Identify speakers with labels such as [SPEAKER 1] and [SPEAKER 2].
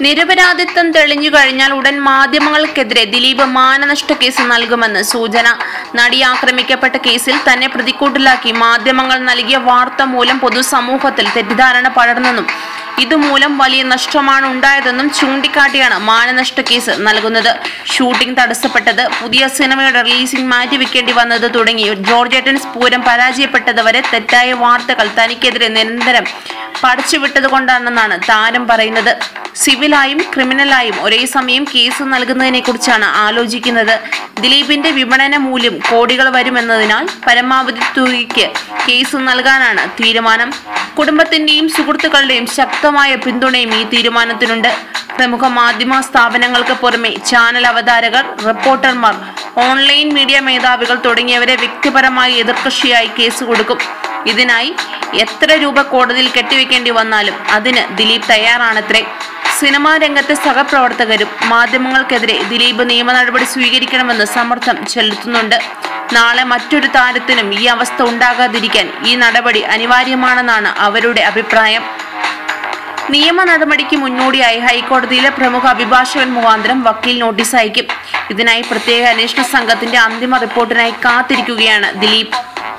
[SPEAKER 1] നിരപരാധിത്വം തെളിഞ്ഞു കഴിഞ്ഞാൽ ഉടൻ മാധ്യമങ്ങൾക്കെതിരെ ദിലീപ് മാനനഷ്ട കേസ് നൽകുമെന്ന് സൂചന. നടി ആക്രമിക്കപ്പെട്ട കേസിൽ തന്നെ പ്രതിക്കൂട്ടിലാക്കി മാധ്യമങ്ങൾ നൽകിയ വാർത്ത മൂലം പൊതുസമൂഹത്തിൽ തെറ്റിദ്ധാരണ പടർന്നെന്നും ഇതുമൂലം വലിയ നഷ്ടമാണ് ഉണ്ടായതെന്നും ചൂണ്ടിക്കാട്ടിയാണ് മാനനഷ്ട കേസ് നൽകുന്നത്. ഷൂട്ടിംഗ് തടസ്സപ്പെട്ടത് പുതിയ സിനിമയുടെ റിലീസിംഗ് മാറ്റിവെക്കേണ്ടി വന്നത് തുടങ്ങി. ജോർജ് സ്പൂരം പരാജയപ്പെട്ടത് വരെ തെറ്റായ വാർത്തകൾ തനിക്കെതിരെ നിരന്തരം പടച്ചുവിട്ടത് കൊണ്ടാണെന്നാണ് താരം പറയുന്നത്. സിവിലായും ക്രിമിനലായും ഒരേ സമയം കേസ് നൽകുന്നതിനെ കുറിച്ചാണ് ആലോചിക്കുന്നത്. ദിലീപിന്റെ വിപണന മൂല്യം കോടികൾ വരുമെന്നതിനാൽ പരമാവധി തുകയ്ക്ക് കേസ് നൽകാനാണ് തീരുമാനം. കുടുംബത്തിന്റെയും സുഹൃത്തുക്കളുടെയും ശക്തമായ പിന്തുണയും ഈ തീരുമാനത്തിനുണ്ട്. പ്രമുഖ മാധ്യമ സ്ഥാപനങ്ങൾക്ക് പുറമെ ചാനൽ അവതാരകർ റിപ്പോർട്ടർമാർ ഓൺലൈൻ മീഡിയ മേധാവികൾ തുടങ്ങിയവരെ വ്യക്തിപരമായി എതിർകക്ഷിയായി കേസ് കൊടുക്കും. ഇതിനായി എത്ര രൂപ കോടതിയിൽ കെട്ടിവെക്കേണ്ടി വന്നാലും അതിന് ദിലീപ് തയ്യാറാണത്രേ. സിനിമാ രംഗത്തെ സഹപ്രവർത്തകരും മാധ്യമങ്ങൾക്കെതിരെ ദിലീപ് നിയമ നടപടി സ്വീകരിക്കണമെന്ന് സമ്മർദ്ദം ചെലുത്തുന്നുണ്ട്. നാളെ മറ്റൊരു താരത്തിനും ഈ അവസ്ഥ ഉണ്ടാകാതിരിക്കാൻ ഈ നടപടി അനിവാര്യമാണെന്നാണ് അവരുടെ അഭിപ്രായം. നിയമ നടപടിക്ക് മുന്നോടിയായി ഹൈക്കോടതിയിലെ പ്രമുഖ അഭിഭാഷകൻ മുഖാന്തരം വക്കീൽ നോട്ടീസ് അയക്കും. ഇതിനായി പ്രത്യേക അന്വേഷണ സംഘത്തിന്റെ അന്തിമ റിപ്പോർട്ടിനായി കാത്തിരിക്കുകയാണ് ദിലീപ്.